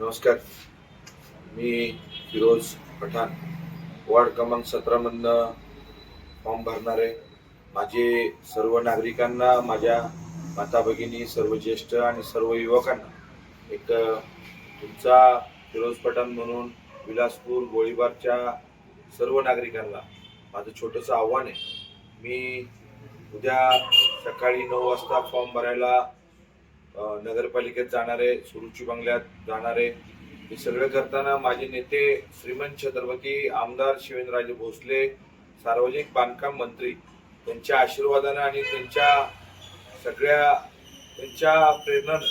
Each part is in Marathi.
नमस्कार. मी फिरोज पठाण. वार्ड क्रमांक सतरामधनं फॉर्म भरणार आहे. माझे सर्व नागरिकांना माझ्या माता भगिनी सर्व ज्येष्ठ आणि सर्व युवकांना एक तुमचा फिरोज पठाण म्हणून विलासपूर गोळीबारच्या सर्व नागरिकांना माझं छोटंसं आव्हान आहे. मी उद्या सकाळी नऊ वाजता फॉर्म भरायला नगरपालिकेत जाणारे सुरुची बंगल्यात जाणारे हे सगळं करताना माझे नेते श्रीमंत छत्रपती आमदार शिवेंद्रराजे भोसले सार्वजनिक बांधकाम मंत्री त्यांच्या आशीर्वादानं आणि त्यांच्या सगळ्या त्यांच्या प्रेरणानं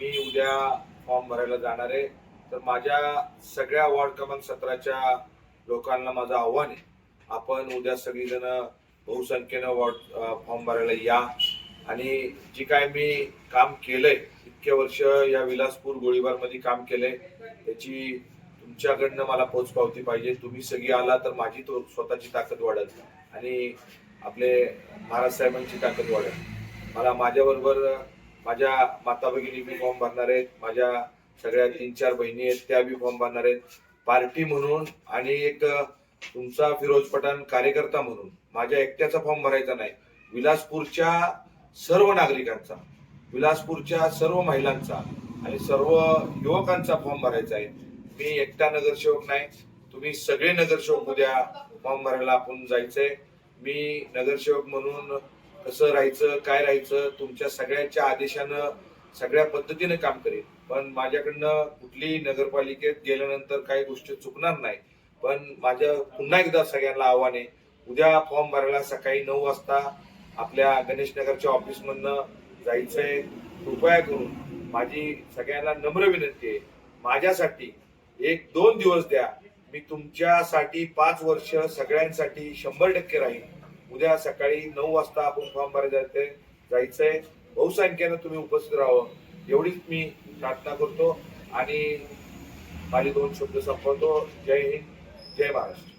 मी उद्या फॉर्म भरायला जाणार आहे. तर माझ्या सगळ्या वॉर्ड क्रमांक सतराच्या लोकांना माझं आव्हान आहे आपण उद्या सगळीजण बहुसंख्येनं वॉर्ड फॉर्म भरायला या. आणि जी काय मी काम केलंय इतके वर्ष या विलासपूर गोळीबारमध्ये काम केलंय त्याची तुमच्याकडनं मला पोचपावती पाहिजे. तुम्ही सगळी आला तर माझी तो स्वतःची ताकद वाढेल. आणि आपले महाराज साहेबांची ताकद वाढेल. मला माझ्याबरोबर माझ्या माता भगिनी बी फॉर्म भरणार आहेत माझ्या सगळ्या तीन चार बहिणी आहेत त्या बी फॉर्म भरणार आहेत. पार्टी म्हणून आणि एक तुमचा फिरोज पठाण कार्यकर्ता म्हणून. माझ्या एकट्याचा फॉर्म भरायचा नाही. विलासपूरच्या सर्व नागरिकांचा विलासपूरच्या सर्व महिलांचा आणि सर्व युवकांचा फॉर्म भरायचा आहे. मी एकटा नगरसेवक नाही. तुम्ही सगळे नगरसेवक उद्या फॉर्म भरायला आपण जायचंय. मी नगरसेवक म्हणून कसं राहायचं काय राहायचं तुमच्या सगळ्यांच्या आदेशानं सगळ्या पद्धतीने काम करेन. पण माझ्याकडनं कुठलीही नगरपालिकेत गेल्यानंतर काही गोष्टी चुकणार नाही. पण माझ्या पुन्हा एकदा सगळ्यांना आव्हान आहे. उद्या फॉर्म भरायला सकाळी नऊ वाजता आपल्या गणेश नगरच्या ऑफिस मधनं जायचंय. कृपया करून माझी सगळ्यांना नम्र विनंती आहे. माझ्यासाठी एक दोन दिवस द्या. मी तुमच्यासाठी पाच वर्ष सगळ्यांसाठी शंभर टक्के राहील उद्या सकाळी नऊ वाजता आपण फॉर्म भरायला जायचंय जायचंय. बहुसंख्येनं तुम्ही उपस्थित राहावं. एवढीच मी प्रार्थना करतो आणि माझे दोन शब्द संपवतो. जय हिंद. जय महाराष्ट्र.